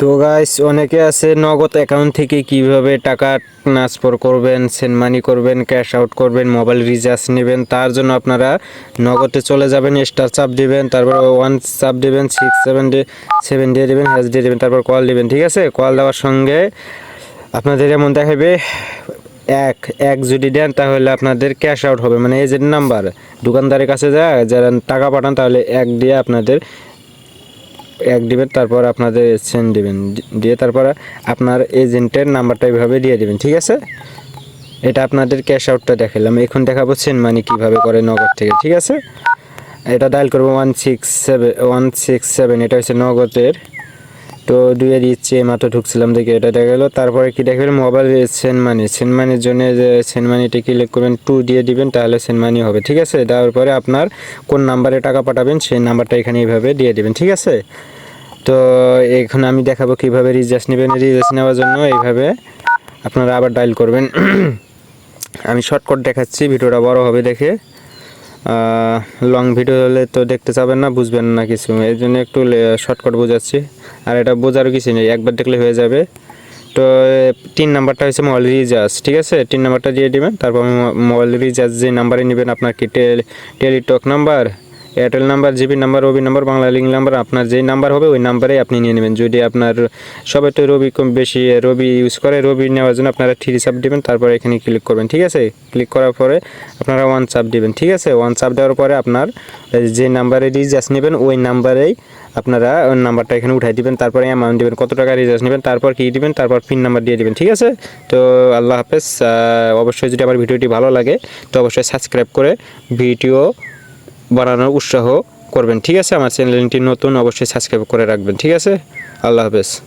তো গাইস অনেকে আছে নগদ অ্যাকাউন্ট থেকে কীভাবে টাকা ট্রান্সফার করবেন সেন্ড মানি করবেন ক্যাশ আউট করবেন মোবাইল রিচার্জ নেবেন, তার জন্য আপনারা নগদে চলে যাবেন স্টার চাপ দেবেন, তারপর ওয়ান চাপ দেবেন সিক্স সেভেন ডে সেভেন দিয়ে দেবেন হ্যাশ দিয়ে দেবেন, তারপর কল দিবেন, ঠিক আছে? কল দেওয়ার সঙ্গে আপনাদের এমন দেখাবে, এক এক যদি দেন তাহলে আপনাদের ক্যাশ আউট হবে। মানে এজেন্ট নাম্বার দোকানদারের কাছে যায় যারা টাকা পাঠান তাহলে এক দিয়ে আপনাদের এক দিবেন, তারপর আপনাদের সেন্ড দিবেন। দিয়ে তারপর আপনার এজেন্টের নাম্বারটা এইভাবে দিয়ে দিবেন, ঠিক আছে? এটা আপনাদের ক্যাশ আউটটা দেখালাম। এখন দেখাবো সেন্ড মানি কীভাবে করে নগদ থেকে, ঠিক আছে? এটা ডায়াল করব one six seven one six seven এটা হচ্ছে নগদের তো দুয়ে দিচ্ছি মাত্র ঢুকছিলাম দেখে এটা দেখা গেলো। তারপরে কি দেখবেন? মোবাইল সেন্ড মানি সেন্ড মানির জন্য যে সেন্ড মানিটা ক্লিক করবেন টু দিয়ে দিবেন, তাহলে সেন্ড মানি হবে, ঠিক আছে? দেওয়ার পরে আপনার কোন নাম্বারে টাকা পাঠাবেন, সেই নাম্বারটা এখানে এইভাবে দিয়ে দিবেন, ঠিক আছে? তো এখন আমি দেখাবো কীভাবে রিচার্জ নেবেন। রিচার্জ নেওয়ার জন্য এইভাবে আপনারা আবার ডায়াল করবেন। আমি শর্টকাট দেখাচ্ছি, ভিডিওটা বড় হবে দেখে। লং ভিডিও হলে তো দেখতে চাবেন না, বুঝবেন না কিছু। এই জন্য একটু শর্টকাট বোঝাচ্ছি। আর এটা বোঝারও কিছু নেই, একবার দেখলে হয়ে যাবে। তো, তিন নাম্বারটা হচ্ছে মোবাইল রিচার্জ ঠিক আছে? তিন নাম্বারটা দিয়ে দেবেন, তারপর মোবাইল রিচার্জ যে নাম্বারে নেবেন আপনার কি, টেল, Teletalk number Airtel number GP number Robi number Banglalink number আপনার যেই নাম্বার হবে ওই নাম্বারে আপনি নিয়ে নেবেন। যদি আপনার সবাই তো রবি কম বেশি রবি ইউজ করে, রবি নেওয়ার জন্য আপনারা থ্রি চাপ দেবেন, তারপরে এখানে ক্লিক করবেন, ঠিক আছে? ক্লিক করার পরে আপনারা ওয়ান চাপ দিবেন, ঠিক আছে? ওয়ান চাপ দেওয়ার পরে আপনার যে নাম্বারে রিচার্জ নেবেন, ওই নাম্বারেই আপনারা নাম্বারটা এখানে উঠাই দিবেন, তারপরে অ্যামাউন্ট দিবেন, কত টাকা রিচার্জ নেবেন, তারপর কি দিবেন, তারপর পিন নাম্বার দিয়ে দিবেন, ঠিক আছে? তো আল্লাহ হাফেজ অবশ্যই যদি আমার ভিডিওটি ভালো লাগে, তো অবশ্যই সাবস্ক্রাইব করে ভিডিও বানানোর উৎসাহ করবেন। ঠিক আছে, আমার চ্যানেলটি নতুন, অবশ্যই সাবস্ক্রাইব করে রাখবেন। ঠিক আছে? আল্লাহ হাফেজ।